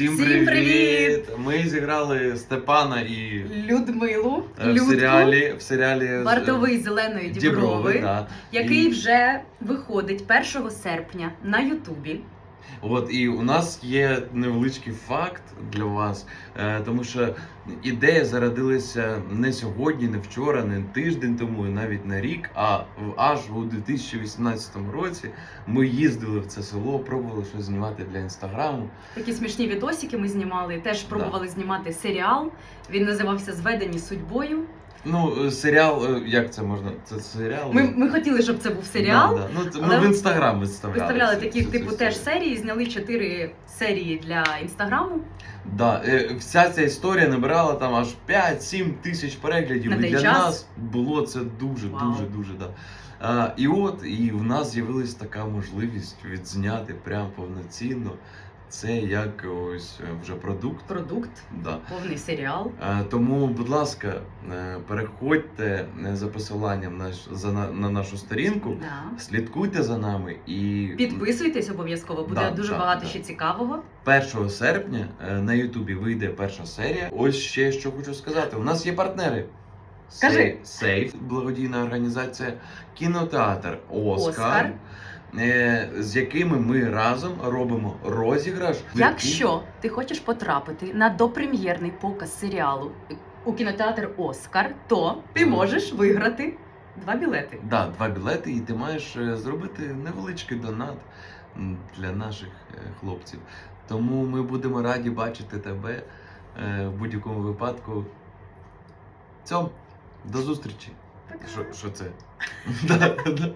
Всім, привіт! привіт! Ми зіграли Степана і Людмилу, е, в Людку, серіалі в серіалі вартовий зеленої Діброви, Діброви, да. який І- вже виходить 1 серпня на Ютубі. От і у нас є невеличкий факт для вас, е, тому що ідея зародилася не сьогодні, не вчора, не тиждень тому, і навіть на рік. А в- аж у 2018 році ми їздили в це село, пробували щось знімати для інстаграму. Такі смішні відосики ми знімали. Теж пробували знімати серіал. Він називався Зведені судьбою. Ну, е, серіал, е, як це можна? Це серіал. Ми, ми хотіли, щоб це був серіал. Да, да. Ну, це, ми в інстаграм виставляли. Виставляли такі, типу, теж серії, зняли чотири серії для інстаграму. Да, е, вся ця історія набирала там аж 5-7 тисяч переглядів. На і для час? нас було це дуже, Вау. дуже, дуже. Да. А, і от, і в нас з'явилась така можливість відзняти прям повноцінно. Це як ось е, вже продукт. Продукт, Да. повний серіал. Е, Тому, будь ласка, е, переходьте за посиланням на, за, на, на нашу сторінку, Да. слідкуйте за нами і Підписуйтесь обов'язково, буде Да, дуже да, багато да. ще цікавого. 1 серпня на Ютубі вийде перша серія. Ось ще що хочу сказати. У нас є партнери. Кажи. Сейф, благодійна організація, кінотеатр Оскар, е, з якими ми разом робимо розіграш. Якщо ти хочеш потрапити на допрем'єрний показ серіалу у кінотеатр Оскар, то ти можеш виграти два білети. Да, два білети, і ти маєш е, зробити невеличкий донат для наших е, хлопців. Тому ми будемо раді бачити тебе в будь-якому випадку. Цьом, до зустрічі. Що, що це?